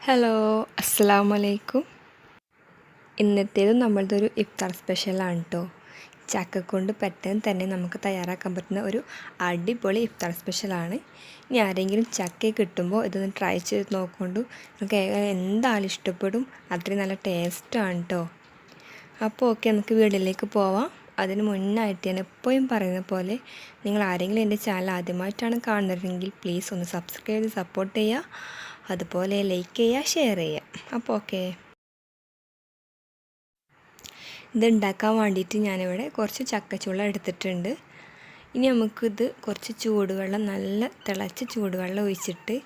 Hello അസ്സാം വലൈക്കും ഇന്നത്തേത് നമ്മളുടെ ഒരു ഇഫ്താർ സ്പെഷ്യലാണ് കേട്ടോ ചക്ക കൊണ്ട് പെട്ടെന്ന് തന്നെ നമുക്ക് തയ്യാറാക്കാൻ പറ്റുന്ന ഒരു അടിപൊളി ഇഫ്താർ സ്പെഷ്യലാണ്. ഇനി ആരെങ്കിലും ചക്ക കിട്ടുമ്പോൾ ഇതൊന്ന് ട്രൈ ചെയ്ത് നോക്കൊണ്ടു. നമുക്ക് എന്തായാലും ഇഷ്ടപ്പെടും. അത്രയും നല്ല ടേസ്റ്റാണ് കേട്ടോ അപ്പോൾ ഓക്കെ നമുക്ക് വീട്ടിലേക്ക് പോവാം. അതിന് മുന്നായിട്ട് ഞാൻ എപ്പോഴും പറയുന്ന പോലെ നിങ്ങൾ ആരെങ്കിലും എന്റെ ചാനൽ ആദ്യമായിട്ടാണ് കാണുന്നതെങ്കിൽ പ്ലീസ് ഒന്ന് സബ്സ്ക്രൈബ് ചെയ്ത് സപ്പോർട്ട് ചെയ്യുക. അതുപോലെ ലൈക്ക് ചെയ്യുക ഷെയർ ചെയ്യുക. അപ്പോൾ ഓക്കെ ഇത് ഉണ്ടാക്കാൻ വേണ്ടിയിട്ട് ഞാനിവിടെ കുറച്ച് ചക്കച്ചുള്ള എടുത്തിട്ടുണ്ട്. ഇനി നമുക്കിത് കുറച്ച് ചൂടുവെള്ളം നല്ല തിളച്ച ചൂടുവെള്ളം ഒഴിച്ചിട്ട്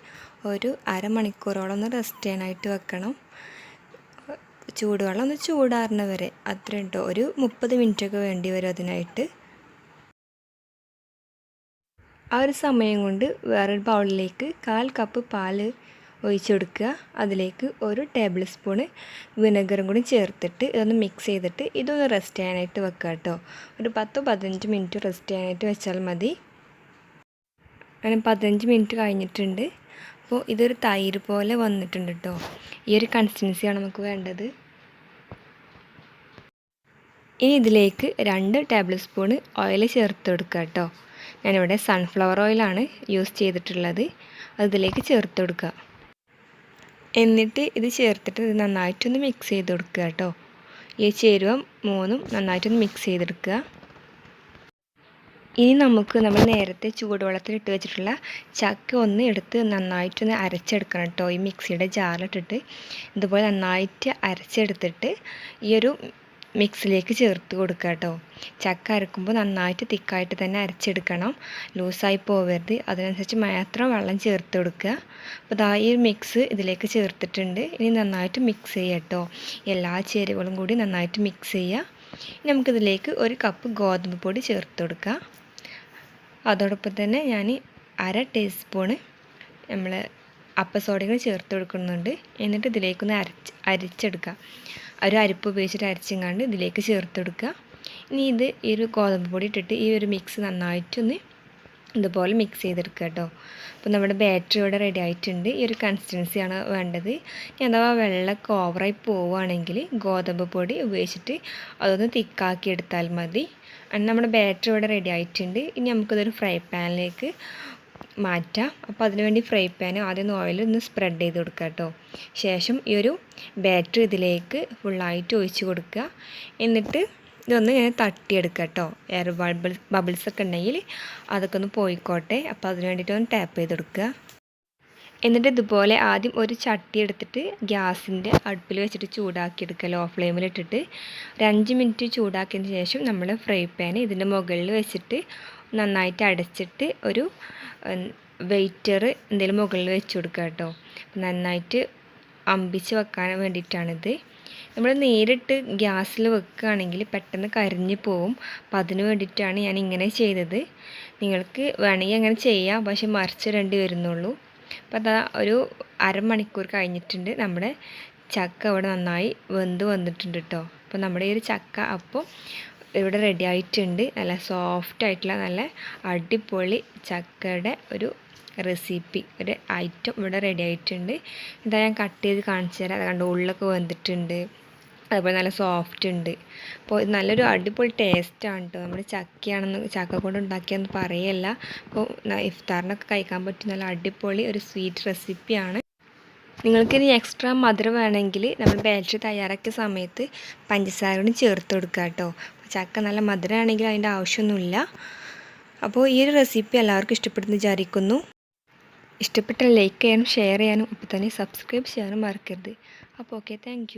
ഒരു അരമണിക്കൂറോളം ഒന്ന് റെസ്റ്റ് ചെയ്യാനായിട്ട് വെക്കണം. ചൂടുവെള്ളം ഒന്ന് ചൂടാറുന്ന വരെ. അത്ര കേട്ടോ ഒരു മുപ്പത് മിനിറ്റൊക്കെ വേണ്ടി വരും അതിനായിട്ട്. ആ ഒരു സമയം കൊണ്ട് വേറൊരു ബൗളിലേക്ക് കാൽ കപ്പ് പാൽ ഒഴിച്ചെടുക്കുക അതിലേക്ക് ഒരു ടേബിൾ സ്പൂണ് വിനെഗറും കൂടി ചേർത്തിട്ട് ഇതൊന്ന് മിക്സ് ചെയ്തിട്ട് ഇതൊന്ന് റെസ്റ്റ് ചെയ്യാനായിട്ട് വെക്കുക കേട്ടോ. ഒരു പത്തോ പതിനഞ്ച് മിനിറ്റ് റെസ്റ്റ് ചെയ്യാനായിട്ട് വെച്ചാൽ മതി. അങ്ങനെ പതിനഞ്ച് മിനിറ്റ് കഴിഞ്ഞിട്ടുണ്ട്. അപ്പോൾ ഇതൊരു തൈര് പോലെ വന്നിട്ടുണ്ട് കേട്ടോ ഈ ഒരു കൺസിസ്റ്റൻസിയാണ് നമുക്ക് വേണ്ടത്. ഇനി ഇതിലേക്ക് രണ്ട് ടേബിൾ സ്പൂണ് ഓയിൽ ചേർത്ത് കൊടുക്കുക കേട്ടോ ഞാനിവിടെ സൺഫ്ലവർ ഓയിലാണ് യൂസ് ചെയ്തിട്ടുള്ളത്. അതിലേക്ക് ചേർത്ത് കൊടുക്കുക. എന്നിട്ട് ഇത് ചേർത്തിട്ട് ഇത് നന്നായിട്ടൊന്ന് മിക്സ് ചെയ്ത് കൊടുക്കുക കേട്ടോ ഈ ചേരുവ മൂന്നും നന്നായിട്ടൊന്ന് മിക്സ് ചെയ്തെടുക്കുക. ഇനി നമുക്ക് നമ്മൾ നേരത്തെ ചൂടുവെള്ളത്തിൽ ഇട്ട് വെച്ചിട്ടുള്ള ചക്ക ഒന്ന് എടുത്ത് നന്നായിട്ടൊന്ന് അരച്ചെടുക്കണം കേട്ടോ. ഈ മിക്സിയുടെ ജാറിലിട്ടിട്ട് ഇതുപോലെ നന്നായിട്ട് അരച്ചെടുത്തിട്ട് ഈ ഒരു മിക്സിലേക്ക് ചേർത്ത് കൊടുക്കുക കേട്ടോ. ചക്ക അരക്കുമ്പോൾ നന്നായിട്ട് തിക്കായിട്ട് തന്നെ അരച്ചെടുക്കണം. ലൂസായി പോവരുത്. അതിനനുസരിച്ച് മാത്രം വെള്ളം ചേർത്ത് കൊടുക്കുക. അപ്പോൾ ഇതാ ഈ മിക്സ് ഇതിലേക്ക് ചേർത്തിട്ടുണ്ട്. ഇനി നന്നായിട്ട് മിക്സ് ചെയ്യാം കേട്ടോ. എല്ലാ ചേരുവകളും കൂടി നന്നായിട്ട് മിക്സ് ചെയ്യുക. ഇനി നമുക്കിതിലേക്ക് ഒരു കപ്പ് ഗോതമ്പ് പൊടി ചേർത്ത് കൊടുക്കുക അതോടൊപ്പം തന്നെ ഞാൻ അര ടീസ്പൂണ് നമ്മൾ അപ്പസോഡകൾ ചേർത്ത് കൊടുക്കുന്നുണ്ട്. എന്നിട്ട് ഇതിലേക്കൊന്ന് അരച്ച് അരിച്ചെടുക്കുക ഒരു അരിപ്പ് ഉപയോഗിച്ചിട്ട് അരച്ചിങ്ങാണ്ട് ഇതിലേക്ക് ചേർത്ത് കൊടുക്കുക. ഇനി ഇത് ഈ ഒരു ഗോതമ്പ് പൊടി ഇട്ടിട്ട് ഈ ഒരു മിക്സ് നന്നായിട്ടൊന്ന് ഇതുപോലെ മിക്സ് ചെയ്തെടുക്കുക കേട്ടോ. അപ്പോൾ നമ്മുടെ ബാറ്ററി ഇവിടെ റെഡി ആയിട്ടുണ്ട്. ഈ ഒരു കൺസിസ്റ്റൻസിയാണ് വേണ്ടത്. ഇനി അഥവാ വെള്ളമൊക്കെ ഓവറായി പോവുകയാണെങ്കിൽ ഗോതമ്പ് പൊടി ഉപയോഗിച്ചിട്ട് അതൊന്ന് തിക്കാക്കി എടുത്താൽ മതി. നമ്മുടെ ബാറ്ററി ഇവിടെ റെഡി ആയിട്ടുണ്ട്. ഇനി നമുക്കിതൊരു ഫ്രൈ പാനിലേക്ക് മാറ്റാം. അപ്പോൾ അതിനുവേണ്ടി ഫ്രൈ പാൻ ആദ്യം ഓയിൽ ഒന്ന് സ്പ്രെഡ് ചെയ്ത് കൊടുക്കുക കേട്ടോ. ശേഷം ഈ ഒരു ബാറ്ററി ഇതിലേക്ക് ഫുള്ളായിട്ട് ഒഴിച്ച് കൊടുക്കുക. എന്നിട്ട് ഇതൊന്ന് ഞാൻ തട്ടിയെടുക്കുക കേട്ടോ. എയർ ബബിൾ ബബിൾസ് ഒക്കെ ഉണ്ടെങ്കിൽ അതൊക്കെ ഒന്ന് പോയിക്കോട്ടെ. അപ്പോൾ അതിന് വേണ്ടിയിട്ട് ഒന്ന് ടാപ്പ് ചെയ്ത് കൊടുക്കുക എന്നിട്ട് ഇതുപോലെ ആദ്യം ഒരു ചട്ടി എടുത്തിട്ട് ഗ്യാസിന്റെ അടുപ്പിൽ വെച്ചിട്ട് ചൂടാക്കി എടുക്കുക ലോ ഫ്ലെയിമിലിട്ടിട്ട് ഒരു അഞ്ച് മിനിറ്റ് ചൂടാക്കിയതിന് ശേഷം നമ്മൾ ഫ്രൈ പാൻ ഇതിന്റെ മുകളിൽ വെച്ചിട്ട് നന്നായിട്ട് അടച്ചിട്ട് ഒരു വെയിറ്റർ എന്തെങ്കിലും മുകളിൽ വെച്ച് കൊടുക്കുക കേട്ടോ. നന്നായിട്ട് അമ്പിച്ച് വെക്കാൻ വേണ്ടിയിട്ടാണിത്. നമ്മൾ നേരിട്ട് ഗ്യാസിൽ വെക്കുകയാണെങ്കിൽ പെട്ടെന്ന് കരിഞ്ഞു പോവും. അപ്പം അതിന് വേണ്ടിയിട്ടാണ് ഞാൻ ഇങ്ങനെ ചെയ്തത്. നിങ്ങൾക്ക് വേണമെങ്കിൽ അങ്ങനെ ചെയ്യാം. പക്ഷെ മറിച്ചിടേണ്ടി വരുന്നുള്ളൂ. അപ്പം അതാ ഒരു അരമണിക്കൂർ കഴിഞ്ഞിട്ടുണ്ട്. നമ്മുടെ ചക്ക അവിടെ നന്നായി വെന്ത് വന്നിട്ടുണ്ട് കേട്ടോ. അപ്പോൾ നമ്മുടെ ഈ ഒരു ചക്ക അപ്പം ഇവിടെ റെഡി ആയിട്ടുണ്ട്. നല്ല സോഫ്റ്റ് ആയിട്ടുള്ള നല്ല അടിപൊളി ചക്കയുടെ ഒരു റെസിപ്പി ഒരു ഐറ്റം ഇവിടെ റെഡി ആയിട്ടുണ്ട്. ഇതാ ഞാൻ കട്ട് ചെയ്ത് കാണിച്ചു തരാം. അതുകൊണ്ട് ഉള്ളൊക്കെ വന്നിട്ടുണ്ട് അതുപോലെ നല്ല സോഫ്റ്റ് ഉണ്ട്. അപ്പോൾ ഇത് നല്ലൊരു അടിപൊളി ടേസ്റ്റാണ് കേട്ടോ നമ്മുടെ ചക്കയാണെന്ന് ചക്ക കൊണ്ട് ഉണ്ടാക്കിയെന്ന് പറയല്ല. അപ്പോൾ ഇഫ്താറിനൊക്കെ കഴിക്കാൻ പറ്റിയ നല്ല അടിപൊളി ഒരു സ്വീറ്റ് റെസിപ്പിയാണ് നിങ്ങൾക്കിനി എക്സ്ട്രാ മധുരം വേണമെങ്കിൽ നമ്മൾ ബാറ്ററി തയ്യാറാക്കിയ സമയത്ത് പഞ്ചസാര കൂടി ചേർത്ത് കൊടുക്കുക കേട്ടോ ചക്ക നല്ല മധുരമാണെങ്കിൽ അതിന്റെ ആവശ്യമൊന്നുമില്ല. അപ്പോൾ ഈ ഒരു റെസിപ്പി എല്ലാവർക്കും ഇഷ്ടപ്പെടുന്നു വിചാരിക്കുന്നു. ഇഷ്ടപ്പെട്ട ലൈക്ക് ചെയ്യാനും ഷെയർ ചെയ്യാനും അപ്പോൾ തന്നെ സബ്സ്ക്രൈബ് ചെയ്യാനും മറക്കരുത്. അപ്പോൾ ഓക്കെ താങ്ക്